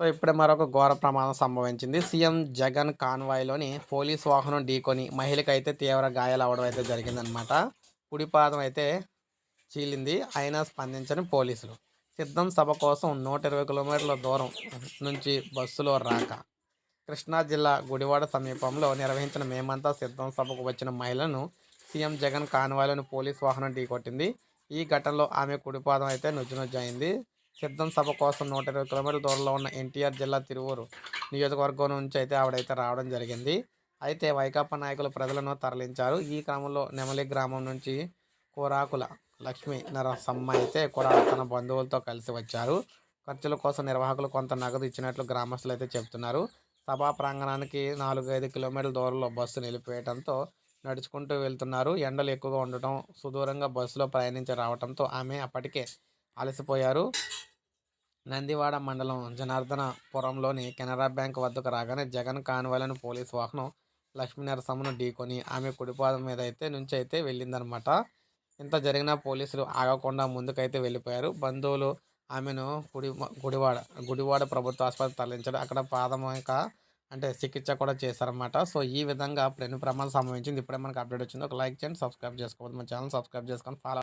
So ఇప్పుడే మరొక ఘోర ప్రమాదం సంభవించింది. సీఎం జగన్ కాన్వాయ్లోని పోలీస్ వాహనం ఢీకొని మహిళకి అయితే తీవ్ర గాయాలు అవడం అయితే జరిగిందనమాట కుడిపాదం అయితే చీలింది. అయినా స్పందించని పోలీసులు. సిద్ధం సభ కోసం నూట ఇరవై కిలోమీటర్ల దూరం నుంచి బస్సులో రాక. కృష్ణా జిల్లా గుడివాడ సమీపంలో నిర్వహించిన మేమంతా సిద్ధం సభకు వచ్చిన మహిళను సీఎం జగన్ కాన్వాయ్లోని పోలీస్ వాహనం ఢీకొట్టింది. ఈ ఘటనలో ఆమె కుడిపాదం అయితే నుజ్జు అయింది. సిద్ధం సభ కోసం నూట ఇరవై కిలోమీటర్ల దూరంలో ఉన్న ఎన్టీఆర్ జిల్లా తిరువూరు నియోజకవర్గం నుంచి అయితే ఆవిడైతే రావడం జరిగింది. అయితే వైకాపా నాయకులు ప్రజలను తరలించారు. ఈ క్రమంలో నెమలి గ్రామం నుంచి కోరాకుల లక్ష్మీ నరసమ్మ అయితే కూడా తన బంధువులతో కలిసి వచ్చారు. ఖర్చుల కోసం నిర్వాహకులు కొంత నగదు ఇచ్చినట్లు గ్రామస్తులు అయితే చెబుతున్నారు. సభా ప్రాంగణానికి నాలుగు ఐదు కిలోమీటర్ల దూరంలో బస్సు నిలిపివేయడంతో నడుచుకుంటూ వెళ్తున్నారు. ఎండలు ఎక్కువగా ఉండటం సుదూరంగా బస్సులో ప్రయాణించి రావడంతో ఆమె అప్పటికే అలసిపోయారు. నందివాడ మండలం జనార్దనపురంలోని కెనరా బ్యాంక్ వద్దకు రాగానే జగన్ కాన్వాయ్లోని పోలీసు వాహనం లక్ష్మీనరసమ్మను ఢీకొని ఆమె కుడిపాదం మీద అయితే నుంచి అయితే వెళ్ళిందనమాట ఇంత జరిగినా పోలీసులు ఆగకుండా ముందుకైతే వెళ్ళిపోయారు. బంధువులు ఆమెను గుడి గుడివాడ గుడివాడ ప్రభుత్వ ఆసుపత్రి తరలించారు అక్కడ ప్రాథమిక అంటే చికిత్స కూడా చేశారన్నమాట. సో ఈ విధంగా పెను ప్రమాదం సంభవించింది. ఇప్పుడే మనకు అప్డేట్ వచ్చింది. ఒక లైక్ చేయండి సబ్స్క్రైబ్ చేసుకోవద్దు. మన ఛానల్ సబ్స్క్రైబ్ చేసుకొని ఫాలో